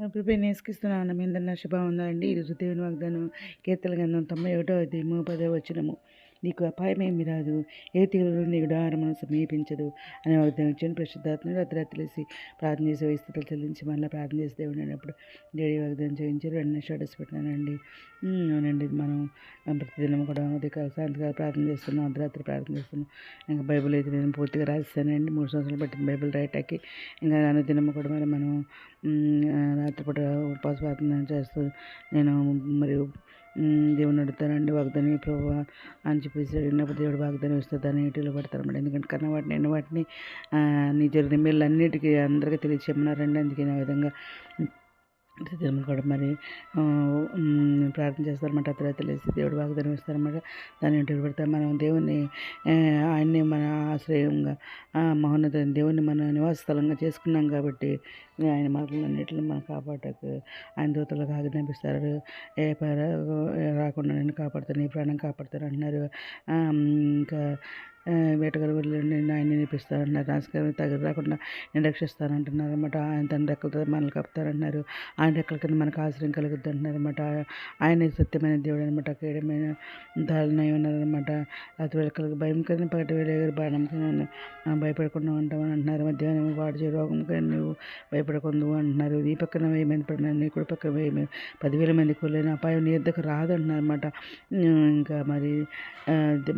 ఇప్పుడు నేసుకిస్తున్నాను మీ అందరి శుభం ఉందండి ఈరోజు దేవుని వాగ్దానం కీర్తల గంధం తొంభై ఒకటో అధ్యాయము పదో వచ్చినము నీకు అపాయమేమి రాదు ఏ తీరులో నీ గుడారమును సమీపించదు అనే వాగ్దానం ఇచ్చాను పరిశుద్ధాత్మని రాత్రి తెలిసి ప్రార్థన చేసి వయస్థితులు చెల్లించి మళ్ళీ ప్రార్థన చేసి దేవుడు అన్నప్పుడు డేడీ వాగ్దానం చేయించారు వెంటనే స్టేటస్ పెట్టినానండి అవునండి. మనం ప్రతిదినం కూడా ఉదయకాల సాయంత్రకాల ప్రార్థన చేస్తున్నాం. అర్ధరాత్రి ప్రార్థన చేస్తున్నాం. ఇంకా బైబిల్ అయితే నేను పూర్తిగా రాసిస్తానండి మూడు సంవత్సరాలు పట్టింది బైబిల్ రైటాకి ఇంకా అనుదినం కూడా మరి మనం రాత్రిపూట ఉపవాస ప్రార్థన చేస్తూ నేను మరియు దేవుని అడుగుతానండి వాగ్దాని ప్రభు అని చెప్పేసి అడిగినప్పుడు దేవుడు వాగ్దానం ఇస్తుంది దాన్ని ఇంటిలో పడతారన్నమాట ఎందుకంటే కన్న వాటిని ఎన్న వాటిని నీ జరిగిన మేళ్ళు అందరికీ తెలియచేయమన్నారండి. అందుకే ఆ విధంగా ప్రతిదినం కూడా మరి ప్రార్థన చేస్తారన్నమాట అర్ధరాత్రి లేసి దేవుడు వాగ్దానం ఇస్తారన్నమాట దాన్ని ఇంటికి పెడతారు? మనం దేవుని ఆయన్ని మన ఆశ్రయంగా మహోన్నత దేవుని మన నివాస స్థలంగా చేసుకున్నాం కాబట్టి ఆయన మార్గంలో మనం కాపాడకు ఆయన దూతలకు ఆజ్ఞాపిస్తారు ఏ రాకుండా నేను కాపాడుతాను నీ ప్రాణం కాపాడుతాను అంటున్నారు. ఇంకా వేటగాడు వెళ్ళండి ఆయన నేర్పిస్తానన్నారు రాజకీయ తగిలి రాకుండా నేను రక్షిస్తానంటున్నారు అనమాట ఆయన తన రెక్కలతో మనల్ని కప్పుతారంటున్నారు. ఆయన రెక్కల కింద మనకు ఆశ్రయం కలుగుద్ది అంటున్నారు అనమాట ఆయన సత్యమైన దేవుడు అనమాట కీడమైన దారిని ఉన్నారనమాట రాత్రి వేళకలకు భయం కానీ పగటి వేళ బాణం భయపడకుండా ఉంటామని అంటున్నారు మధ్యాహ్నం వాడి రోగం కానీ నువ్వు భయపడకుందు అంటున్నారు. ఈ పక్కన వెయ్యి మంది పడినారు నీ కూడా పక్కన వెయ్యి మంది పదివేల మంది కూలేని అపాయం నీ దగ్గర రాదంటున్నారు అనమాట ఇంకా మరి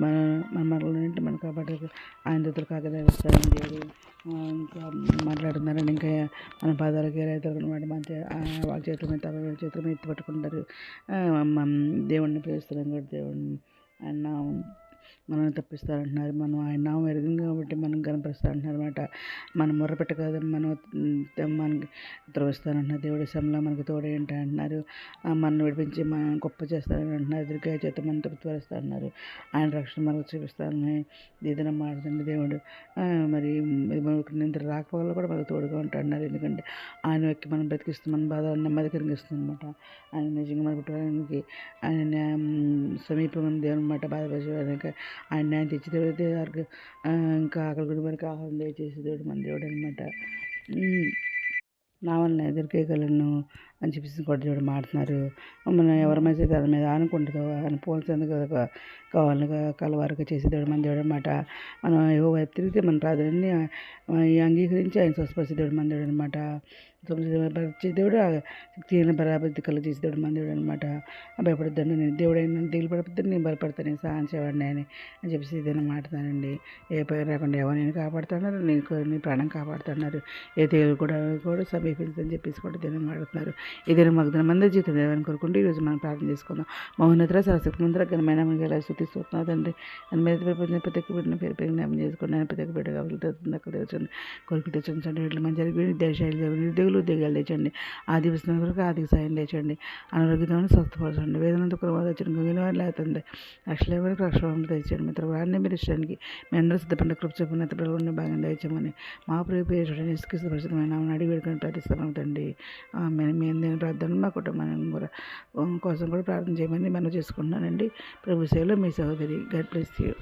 మన మన మనలో మన కాబట్టి ఆయన దూతలు కాకదా వస్తారని దేవుడు ఇంకా మాట్లాడుతున్నారని ఇంకా మన పాదాలకి రైతులు అనమాట మన వాళ్ళ చేతుల మీద తమ చేతుల మీద ఎత్తి పట్టుకుంటారు. దేవుడిని ప్రేస్తున్నాం కూడా దేవుడిని అన్న మనల్ని తప్పిస్తారంటున్నారు. మనం ఆయన నామం ఎరిగింది కాబట్టి మనం కనపరుస్తారంటున్నారు అనమాట మనం మొరపెట్ట కాదు మనం మనకి త్రవిస్తానంటున్నారు దేవుడి సమయంలో మనకి తోడేంటి అంటున్నారు మనల్ని విడిపించి మనం గొప్ప చేస్తారని అంటున్నారు దుర్గా చేత మనం తృప్తిపరుస్తారన్నారు ఆయన రక్షణ మనకు చూపిస్తారని ఏదైనా మాట్లాడండి దేవుడు మరి మనకు నిద్ర రాకపోవాలి కూడా మనకు తోడుగా ఉంటాడన్నారు ఎందుకంటే ఆయన వ్యక్తి మనం బ్రతికిస్తూ మన బాధ నెమ్మది కలిగిస్తుంది అనమాట ఆయన నిజంగా మన పుట్టడానికి ఆయన సమీపం దేవుని మాట బాధపరచడానికి ఆయన ఆయన తెచ్చి దేవుడు ఇంకా ఆకలి కూడా మనకి ఆహారం దయచేసి దేవుడు మన దేవుడు అనమాట నా వల్ల ఎదురుకేయగలను అని చెప్పేసి కూడా చూడ మాడుతున్నారు. మనం ఎవరి మీద దాని మీద అనుకుంటుందో అని పోల్చేందుకు కదా కావాలని కలవారుగా చేసేదేవుడు మన దేవుడు అనమాట మనం ఏవో వైపు తిరిగితే మన రాదని అంగీకరించి ఆయన స్వస్పరిచేదేవుడు మన దేవుడు అనమాట దేవుడు శక్తి అయిన బరాబద్ధి కలు దేవుడు మన దేవుడు అనమాట భయపడద్దండి నేను దేవుడైనా దిగులు పడిపోతే నేను బలపడతాను సహాయం చేయండి అని అని చెప్పేసి ఇదైనా మాట్లాడతానండి ఏ పేరు రాకుండా ఎవరు నేను కాపాడుతున్నారు నీకు నీ ప్రాణం కాపాడుతున్నారు ఏ దేవుడు కూడా కూడా సమీపించదని చెప్పేసి కూడా దీన్ని మాట్లాడుతున్నారు. ఏదైనా మాకు మంది జీవితం దేవాన్ని కోరుకుంటూ ఈరోజు మనం ప్రార్థన చేసుకుందాం. మౌనతర సరస్వతి ముందర ఘనమైన మనకి ఎలా శుద్ధి చూస్తున్నదండి అని మీద ప్రతి ఒక్క బిడ్డను పేరు పేరు జ్ఞాపం చేసుకున్నాను. ప్రతి ఒక్క బిడ్డ కావాలి తెచ్చండి కోరిక తెచ్చండి మంచి దేశాలు నిరుద్యోగులు ఉద్యోగులు ఉద్యోగాలు ఆది ఆర్థిక కొరకు ఆర్థిక సాయం లేచండి. అనారోగ్యతను స్వస్థపరచండి. వేదనతో కురవాద తెచ్చండి గొంగిన వారు లేకపోతే రక్షణ వరకు లక్ష తెచ్చండి మిత్ర వారిని మీరు ఇష్టానికి మీ అందరూ సిద్ధపడిన కృప చెప్పిన పిల్లలు బాగా తెచ్చామని మా ప్రియ పేరు చూడండి. అడిగి వేడుకొని ప్రార్థిస్తామండి మేము మీ ప్రార్థన మా కుటుంబం కూడా కోసం కూడా ప్రార్థన చేయమని మనం చేసుకుంటున్నానండి. ప్రభు సేవలో మీ సహోదరి గడ్ బ్లెస్ యూ.